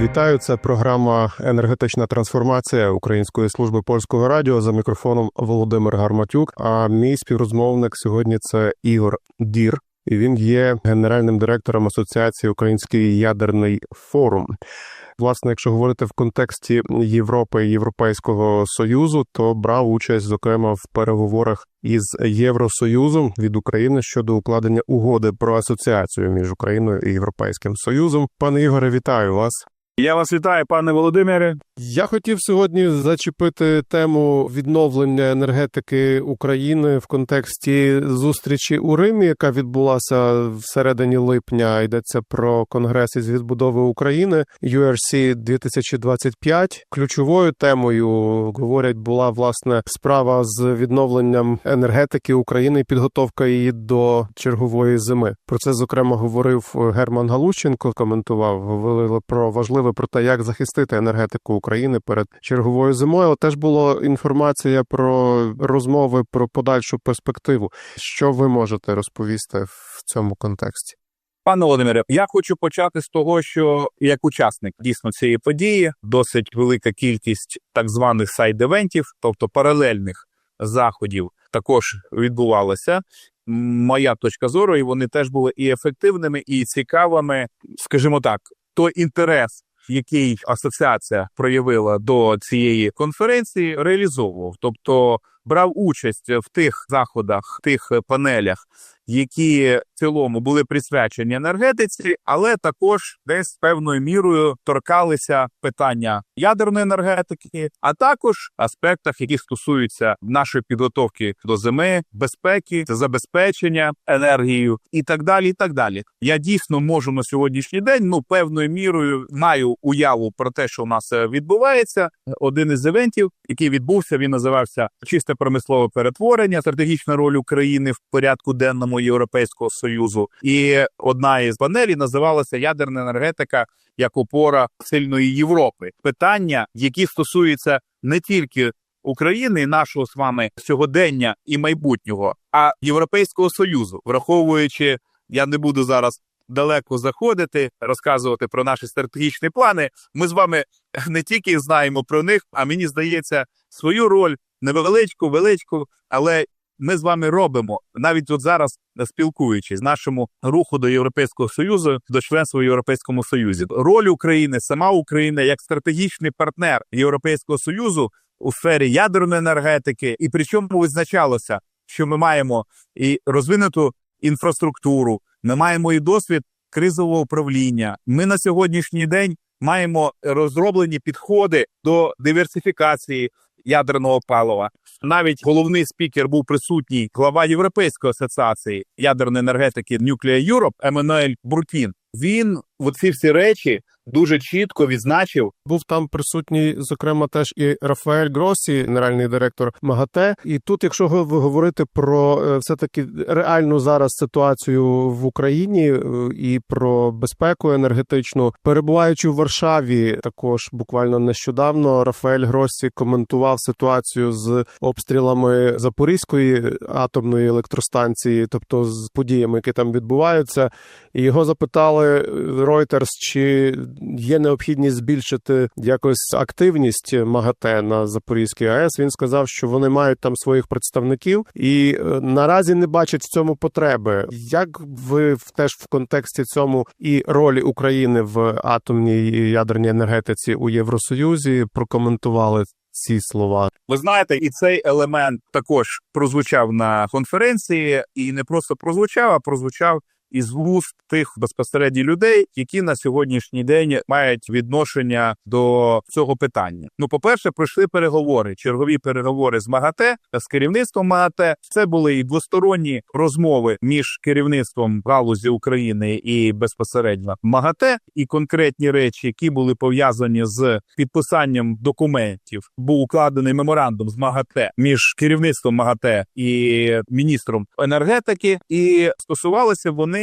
Вітаю, це програма Енергетична трансформація Української служби польського радіо за мікрофоном Володимир Гарматюк. А мій співрозмовник сьогодні це Ігор Дір, і він є генеральним директором Асоціації Український ядерний форум. Власне, якщо говорити в контексті Європи і Європейського союзу, то брав участь зокрема в переговорах із Євросоюзом від України щодо укладення угоди про асоціацію між Україною і Європейським Союзом. Пане Ігоре, вітаю вас. Я вас вітаю, пане Володимире. Я хотів сьогодні зачепити тему відновлення енергетики України в контексті зустрічі у Римі, яка відбулася всередині липня. Йдеться про конгрес із відбудови України URC 2025. Ключовою темою говорять була власне справа з відновленням енергетики України і підготовка її до чергової зими. Про це зокрема говорив Герман Галущенко. Коментував говорили про важливе про те, як захистити енергетику України перед черговою зимою. Але теж була інформація про розмови про подальшу перспективу. Що ви можете розповісти в цьому контексті? Пане Володимире, я хочу почати з того, що як учасник дійсно цієї події досить велика кількість так званих сайд-евентів, тобто паралельних заходів, також відбувалася. Моя точка зору, і вони теж були і ефективними, і цікавими. Скажімо так, той інтерес, який асоціація проявила до цієї конференції, реалізовував, тобто брав участь в тих заходах, тих панелях, які в цілому були присвячені енергетиці, але також десь певною мірою торкалися питання ядерної енергетики, а також аспектах, які стосуються нашої підготовки до зими, безпеки, забезпечення енергією і так далі. І так далі. Я дійсно можу на сьогоднішній день ну певною мірою маю уяву про те, що у нас е, відбувається. Один із івентів, який відбувся, він називався чисте промислове перетворення, стратегічна роль України в порядку денному Європейського союзу. І одна із панелей називалася ядерна енергетика як опора сильної Європи. Питання, які стосуються не тільки України, нашого з вами сьогодення і майбутнього, а Європейського союзу, враховуючи, я не буду зараз. Далеко заходити, розказувати про наші стратегічні плани. Ми з вами не тільки знаємо про них, а мені здається, свою роль невеличку, величку, але ми з вами робимо навіть от зараз спілкуючись нашому руху до Європейського союзу, до членства в Європейському Союзі. Роль України, сама Україна як стратегічний партнер Європейського союзу у сфері ядерної енергетики, і причому визначалося, що ми маємо і розвинуту інфраструктуру, ми маємо і досвід кризового управління. Ми на сьогоднішній день маємо розроблені підходи до диверсифікації ядерного палива. Навіть головний спікер був присутній глава Європейської асоціації ядерної енергетики Nuclear Europe Еммануель Буркін. Він оці всі речі дуже чітко відзначив. Був там присутній, зокрема, теж і Рафаель Гросі, генеральний директор МАГАТЕ. І тут, якщо ви говорити про е, все таки реальну зараз ситуацію в Україні е, і про безпеку енергетичну, перебуваючи в Варшаві, також буквально нещодавно Рафаель Гросі коментував ситуацію з обстрілами Запорізької атомної електростанції, тобто з подіями, які там відбуваються, і його запитали Reuters, чи є необхідність збільшити якось активність МАГАТЕ на Запорізькій АЕС. Він сказав, що вони мають там своїх представників і е, наразі не бачать в цьому потреби. Як ви теж в контексті цьому і ролі України в атомній і ядерній енергетиці у Євросоюзі прокоментували? Ці слова ви знаєте, і цей елемент також прозвучав на конференції, і не просто прозвучав, а прозвучав із вуст тих безпосередньо людей, які на сьогоднішній день мають відношення до цього питання. Ну, по перше, пройшли переговори, чергові переговори з МАГАТЕ з керівництвом МАГАТЕ. Це були і двосторонні розмови між керівництвом галузі України і безпосередньо МАГАТЕ, і конкретні речі, які були пов'язані з підписанням документів. Був укладений меморандум з МАГАТЕ між керівництвом МАГАТЕ і міністром енергетики, і стосувалися вони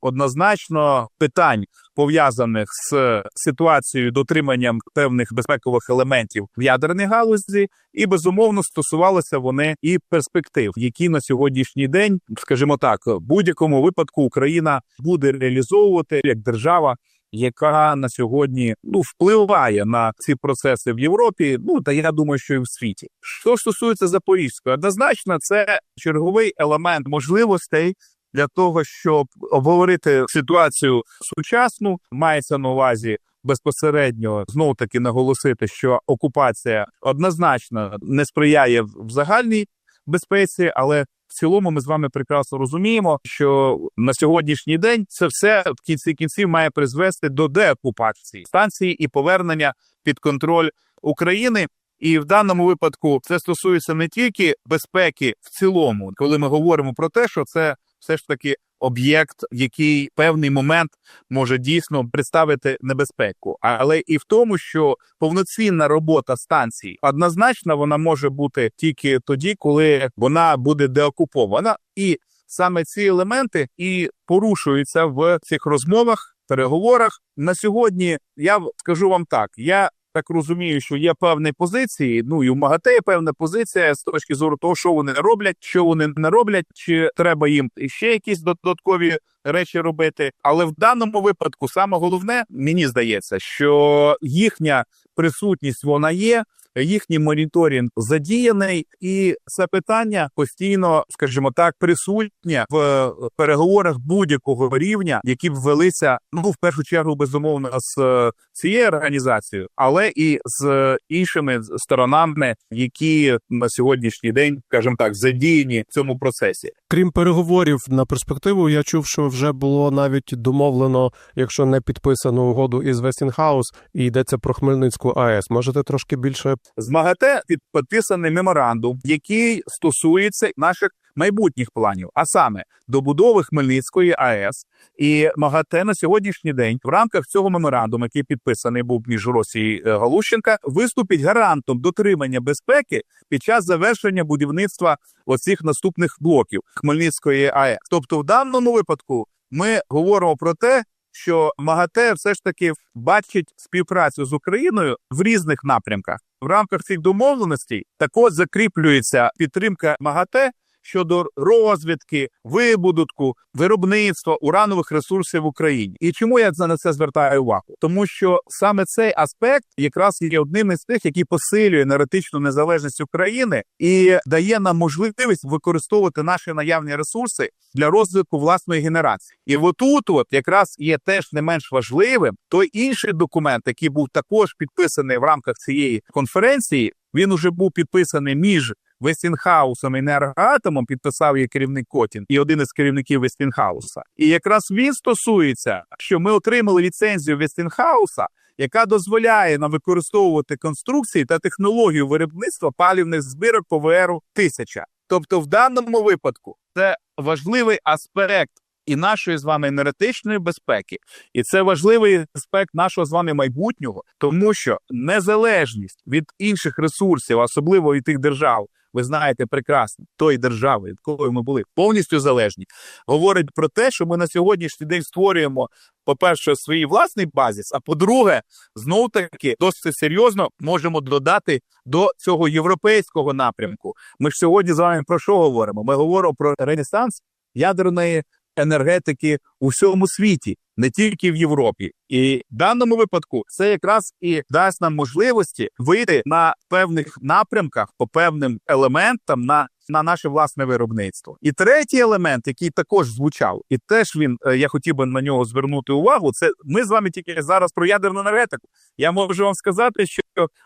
однозначно питань пов'язаних з ситуацією дотриманням певних безпекових елементів в ядерній галузі, і безумовно стосувалися вони і перспектив, які на сьогоднішній день, скажімо так, в будь-якому випадку Україна буде реалізовувати як держава яка на сьогодні ну впливає на ці процеси в Європі. Ну та я думаю, що і в світі. Що стосується Запорізької, однозначно, це черговий елемент можливостей для того, щоб обговорити ситуацію сучасну, мається на увазі. Безпосередньо знов таки наголосити, що окупація однозначно не сприяє в загальній безпеці, але в цілому ми з вами прекрасно розуміємо, що на сьогоднішній день це все в кінці кінців має призвести до деокупації станції і повернення під контроль України. І в даному випадку це стосується не тільки безпеки в цілому, коли ми говоримо про те, що це все ж таки об'єкт, який певний момент може дійсно представити небезпеку, але і в тому, що повноцінна робота станції однозначно вона може бути тільки тоді, коли вона буде деокупована, і саме ці елементи і порушуються в цих розмовах, переговорах. На сьогодні я скажу вам так: я. Так розумію, що є певні позиції. Ну і у МАГАТЕ є певна позиція з точки зору того, що вони роблять, що вони не роблять, чи треба їм ще якісь додаткові речі робити. Але в даному випадку саме головне, мені здається, що їхня присутність вона є. Їхній моніторинг задіяний, і це питання постійно, скажімо так, присутнє в е, переговорах будь-якого рівня, які б велися ну в першу чергу безумовно з е, цією організацією, але і з іншими сторонами, які на сьогоднішній день, скажімо так, задіяні в цьому процесі. Крім переговорів на перспективу, я чув, що вже було навіть домовлено, якщо не підписано угоду із Вестінгаус, і йдеться про Хмельницьку АЕС. Можете трошки більше З МАГАТЕ під підписаний меморандум, який стосується наших майбутніх планів, а саме добудови Хмельницької АЕС. І МАГАТЕ на сьогоднішній день в рамках цього меморандуму, який підписаний був між Росією і е, Галущенка, виступить гарантом дотримання безпеки під час завершення будівництва оцих наступних блоків Хмельницької АЕС. Тобто, в даному випадку ми говоримо про те. Що МАГАТЕ все ж таки бачить співпрацю з Україною в різних напрямках. В рамках цих домовленостей також закріплюється підтримка МАГАТЕ щодо розвідки, вибудутку, виробництва уранових ресурсів в Україні. І чому я на це звертаю увагу? Тому що саме цей аспект якраз є одним із тих, який посилює енергетичну незалежність України і дає нам можливість використовувати наші наявні ресурси для розвитку власної генерації. І отут, от якраз є теж не менш важливим той інший документ, який був також підписаний в рамках цієї конференції. Він уже був підписаний між Вестінхаусом енергоатомом, підписав її керівник Котін і один із керівників Вестінхауса. І якраз він стосується, що ми отримали ліцензію Вестінхауса, яка дозволяє нам використовувати конструкції та технологію виробництва палівних збірок ПВРу 1000. Тобто, в даному випадку це важливий аспект і нашої з вами енергетичної безпеки, і це важливий аспект нашого з вами майбутнього, тому що незалежність від інших ресурсів, особливо від тих держав, ви знаєте прекрасно, тої держави, від якої ми були повністю залежні, говорить про те, що ми на сьогоднішній день створюємо, по-перше, свій власний базіс, а по-друге, знов таки досить серйозно можемо додати до цього європейського напрямку. Ми ж сьогодні з вами про що говоримо? Ми говоримо про ренесанс ядерної енергетики у всьому світі, не тільки в Європі. І в даному випадку це якраз і дасть нам можливості вийти на певних напрямках по певним елементам на. На наше власне виробництво, і третій елемент, який також звучав, і теж він е, я хотів би на нього звернути увагу. Це ми з вами тільки зараз про ядерну енергетику. Я можу вам сказати, що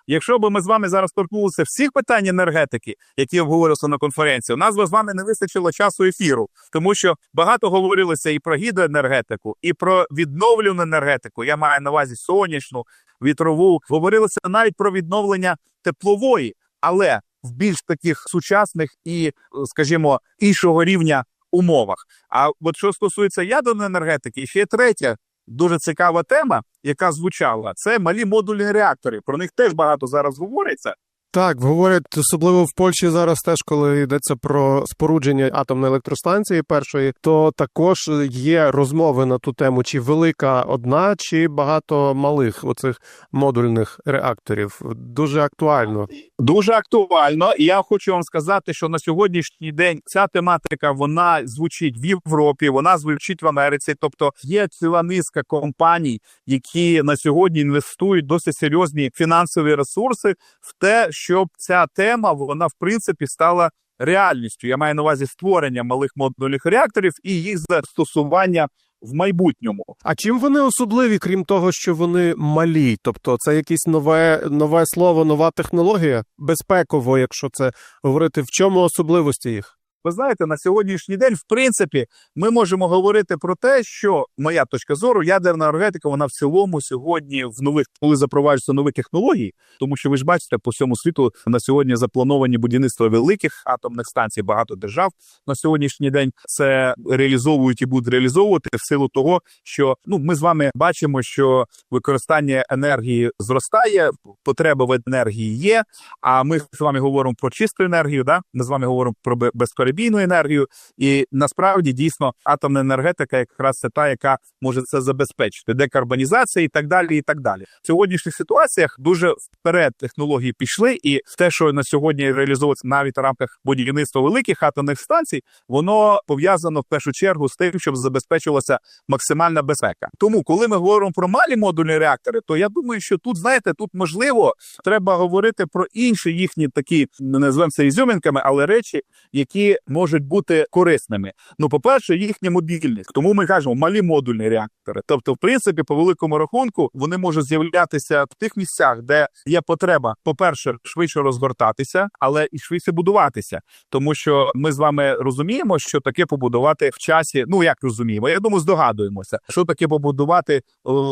якщо б ми з вами зараз торкнулися всіх питань енергетики, які обговорювалися на конференції, у нас би з вами не вистачило часу ефіру, тому що багато говорилося і про гідроенергетику, і про відновлювану енергетику. Я маю на увазі сонячну, вітрову. Говорилося навіть про відновлення теплової, але в більш таких сучасних і, е, скажімо, іншого рівня умовах. А от що стосується ядерної енергетики, ще є третя дуже цікава тема, яка звучала: це малі модульні реактори. Про них теж багато зараз говориться. Так, говорять, особливо в Польщі зараз теж, коли йдеться про спорудження атомної електростанції першої, то також є розмови на ту тему, чи велика одна, чи багато малих оцих модульних реакторів. Дуже актуально. Дуже актуально, і я хочу вам сказати, що на сьогоднішній день ця тематика вона звучить в Європі, вона звучить в Америці. Тобто є ціла низка компаній, які на сьогодні інвестують досить серйозні фінансові ресурси в те, щоб ця тема вона в принципі стала реальністю. Я маю на увазі створення малих модульних реакторів і їх застосування в майбутньому. А чим вони особливі, крім того, що вони малі? Тобто, це якесь нове нове слово, нова технологія, безпеково, якщо це говорити, в чому особливості їх? Ви знаєте, на сьогоднішній день, в принципі, ми можемо говорити про те, що моя точка зору, ядерна енергетика, вона в цілому сьогодні в нових, коли запроваджуються нові технології, тому що ви ж бачите, по всьому світу на сьогодні заплановані будівництво великих атомних станцій, багато держав на сьогоднішній день це реалізовують і будуть реалізовувати в силу того, що ну ми з вами бачимо, що використання енергії зростає, потреба в енергії є. А ми з вами говоримо про чисту енергію. Да, ми з вами говоримо про бе- безперебійну енергію, і насправді дійсно атомна енергетика якраз це та, яка може це забезпечити, декарбонізація і так далі. І так далі. В сьогоднішніх ситуаціях дуже вперед технології пішли, і те, що на сьогодні реалізовується навіть в рамках будівництва великих атомних станцій, воно пов'язано в першу чергу з тим, щоб забезпечувалася максимальна безпека. Тому, коли ми говоримо про малі модульні реактори, то я думаю, що тут знаєте, тут можливо треба говорити про інші їхні такі не називаємо це ізюмінками, але речі, які можуть бути корисними. Ну, по-перше, їхня мобільність. Тому ми кажемо малі модульні реактори. Тобто, в принципі, по великому рахунку, вони можуть з'являтися в тих місцях, де є потреба, по-перше, швидше розгортатися, але і швидше будуватися. Тому що ми з вами розуміємо, що таке побудувати в часі. Ну як розуміємо, я думаю, здогадуємося, що таке побудувати е,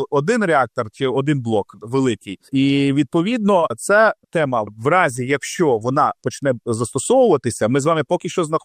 один реактор чи один блок великий, і відповідно ця тема, в разі якщо вона почне застосовуватися, ми з вами поки що знаходимося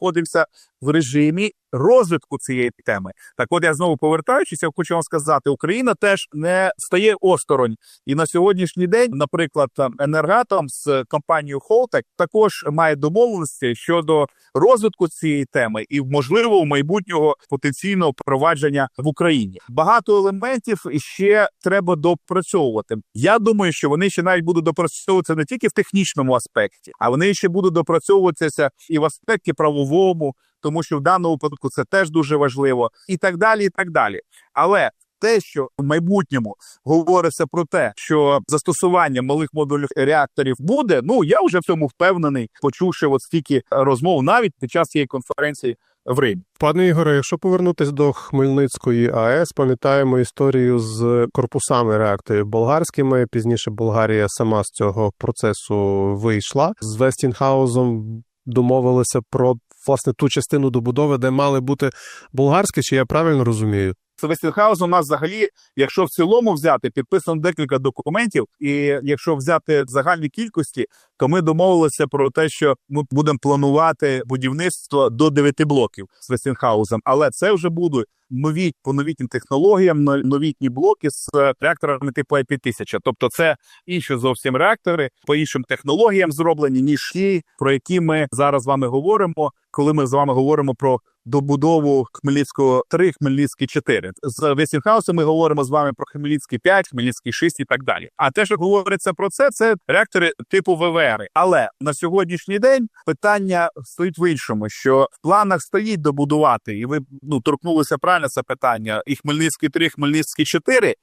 в режимі розвитку цієї теми. Так, от я знову повертаючись, хочу вам сказати, Україна теж не стає осторонь. І на сьогоднішній день, наприклад, енергатом з компанією Холтек також має домовленості щодо розвитку цієї теми і можливо майбутнього потенційного впровадження в Україні. Багато елементів іще треба допрацьовувати. Я думаю, що вони ще навіть будуть допрацьовуватися не тільки в технічному аспекті, а вони ще будуть допрацьовуватися і в аспекті правовому, тому що в даному випадку це теж дуже важливо, і так далі, і так далі. Але те, що в майбутньому говориться про те, що застосування малих модульних реакторів буде, ну я вже в цьому впевнений, почувши от стільки розмов навіть під час цієї конференції в Римі. Пане Ігоре, якщо повернутися до Хмельницької АЕС, пам'ятаємо історію з корпусами реакторів болгарськими. Пізніше Болгарія сама з цього процесу вийшла з Вестінхаузом. Домовилися про власне ту частину добудови, де мали бути болгарські, чи я правильно розумію? Це Вестінхаус у нас взагалі, якщо в цілому взяти, підписано декілька документів, і якщо взяти загальні кількості, то ми домовилися про те, що ми будемо планувати будівництво до 9 блоків з Вестінхаузом, але це вже будуть нові по новітнім технологіям, но- новітні блоки з реакторами типу IP-1000. Тобто, це інші зовсім реактори по іншим технологіям зроблені ніж ті, про які ми зараз з вами говоримо, коли ми з вами говоримо про добудову Хмельницького 3, Хмельницький 4. З Вестінхаусом ми говоримо з вами про Хмельницький 5, Хмельницький 6 і так далі. А те, що говориться про це, це реактори типу ВВР. Але на сьогоднішній день питання стоїть в іншому, що в планах стоїть добудувати, і ви ну торкнулися правильно це питання. І Хмельницький 3, Хмельницький 4.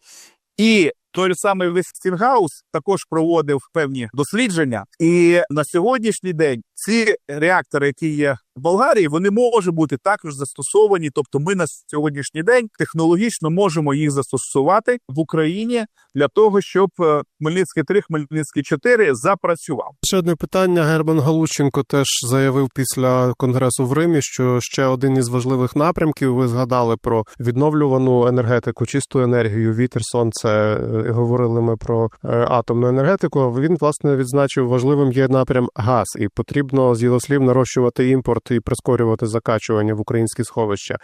І той самий Вестінгаус також проводив певні дослідження, і на сьогоднішній день ці реактори, які є Болгарії, вони можуть бути також застосовані. Тобто, ми на сьогоднішній день технологічно можемо їх застосувати в Україні для того, щоб е, Хмельницький 3, Хмельницький 4 запрацював. Ще одне питання. Герман Галущенко теж заявив після конгресу в Римі, що ще один із важливих напрямків. Ви згадали про відновлювану енергетику, чисту енергію, вітер, сонце. Е, Говорили ми про е, атомну енергетику. Він власне відзначив важливим є напрям газ, і потрібно з його слів нарощувати імпорт і прискорювати закачування в українські сховища.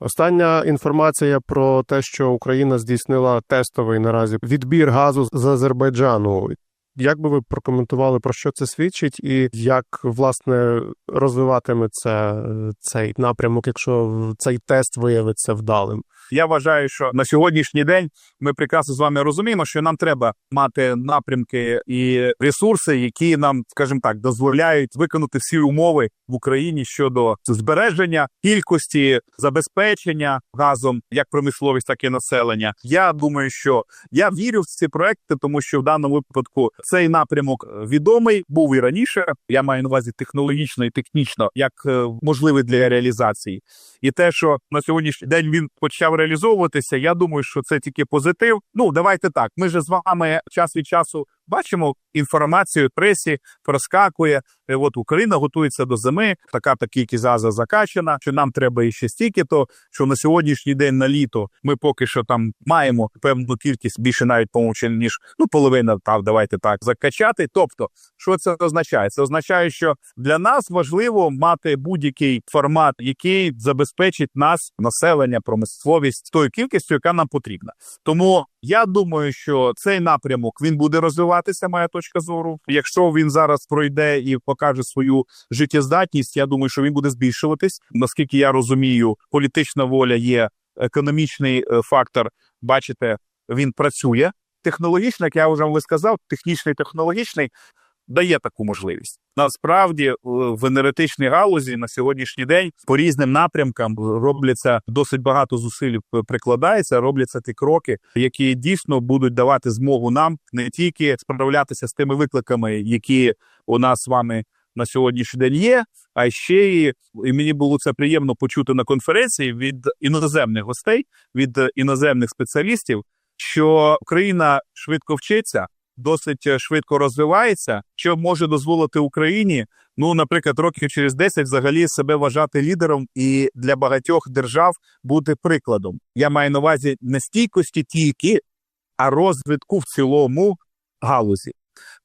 Остання інформація про те, що Україна здійснила тестовий наразі відбір газу з Азербайджану. Як би ви прокоментували про що це свідчить, і як власне розвиватиметься е, цей напрямок, якщо цей тест виявиться вдалим? Я вважаю, що на сьогоднішній день ми прекрасно з вами розуміємо, що нам треба мати напрямки і ресурси, які нам, скажімо так, дозволяють виконати всі умови в Україні щодо збереження кількості забезпечення газом як промисловість, так і населення. Я думаю, що я вірю в ці проекти, тому що в даному випадку цей напрямок е, відомий був і раніше. Я маю на увазі технологічно і технічно, як е, можливий для реалізації. І те, що на сьогоднішній день він почав реалізовуватися, я думаю, що це тільки позитив. Ну давайте так. Ми ж з вами час від часу бачимо інформацію пресі, проскакує. Е, От Україна готується до зими. Така та кількість газу закачана. Що нам треба іще стільки, то що на сьогоднішній день на літо ми поки що там маємо певну кількість більше навіть помовчи, ніж ну половина так, давайте так закачати. Тобто, що це означає? Це означає, що для нас важливо мати будь-який формат, який забезпечить нас, населення, промисловість тою кількістю, яка нам потрібна. Тому я думаю, що цей напрямок він буде розвиватися. Моя точка зору. Якщо він зараз пройде і покаже свою життєздатність, я думаю, що він буде збільшуватись. Наскільки я розумію, політична воля є економічний е, фактор. Бачите, він працює технологічно, як я вже вам сказав, технічний технологічний дає таку можливість. Насправді е, в енергетичній галузі на сьогоднішній день по різним напрямкам робляться досить багато зусиль прикладається, робляться ті кроки, які дійсно будуть давати змогу нам не тільки справлятися з тими викликами, які у нас з вами на сьогоднішній день є, а ще й і мені було це приємно почути на конференції від іноземних гостей, від е, іноземних спеціалістів, що Україна швидко вчиться, досить е, швидко розвивається, що може дозволити Україні, ну, наприклад, років через 10 взагалі себе вважати лідером і для багатьох держав бути прикладом. Я маю на увазі не стійкості тільки, а розвитку в цілому галузі.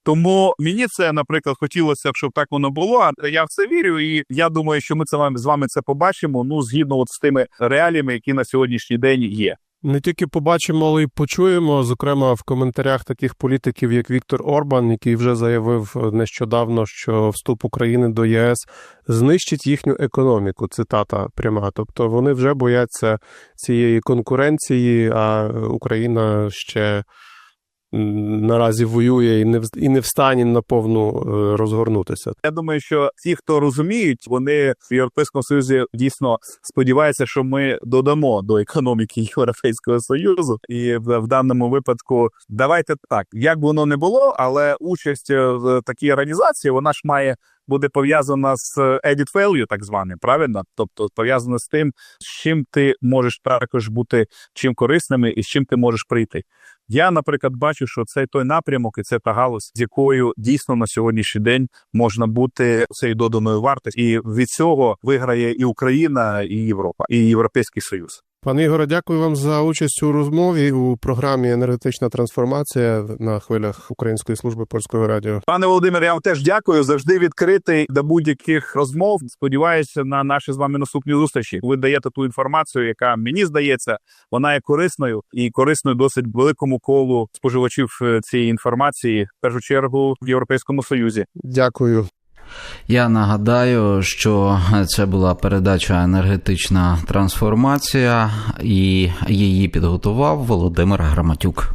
Тому мені це, наприклад, хотілося б, щоб так воно було. А я в це вірю, і я думаю, що ми це з вами це побачимо. Ну, згідно от з тими реаліями, які на сьогоднішній день є. Не тільки побачимо, але й почуємо, зокрема в коментарях таких політиків, як Віктор Орбан, який вже заявив нещодавно, що вступ України до ЄС знищить їхню економіку. Цитата пряма. Тобто вони вже бояться цієї конкуренції, а Україна ще наразі воює і не в і не в стані наповну е, розгорнутися. Я думаю, що ті, хто розуміють, вони в Європейському Союзі дійсно сподіваються, що ми додамо до економіки Європейського Союзу. І в, даному випадку давайте так, як воно не було, але участь е, в такій організації вона ж має. Буде пов'язана з edit value, так званим, правильно? Тобто пов'язана з тим, з чим ти можеш також бути чим корисними і з чим ти можеш прийти. Я, наприклад, бачу, що це той напрямок і це та галузь, з якою дійсно на сьогоднішній день можна бути цією доданою вартістю. І від цього виграє і Україна, і Європа, і Європейський Союз. Пане Ігоре, дякую вам за участь у розмові у програмі Енергетична трансформація на хвилях Української служби польського радіо. Пане Володимире, я вам теж дякую. Завжди відкритий до будь-яких розмов. Сподіваюся на наші з вами наступні зустрічі. Ви даєте ту інформацію, яка мені здається, вона є корисною і корисною досить великому колу споживачів е, цієї інформації, в першу чергу в Європейському Союзі. Дякую. Я нагадаю, що це була передача енергетична трансформація, і її підготував Володимир Граматюк.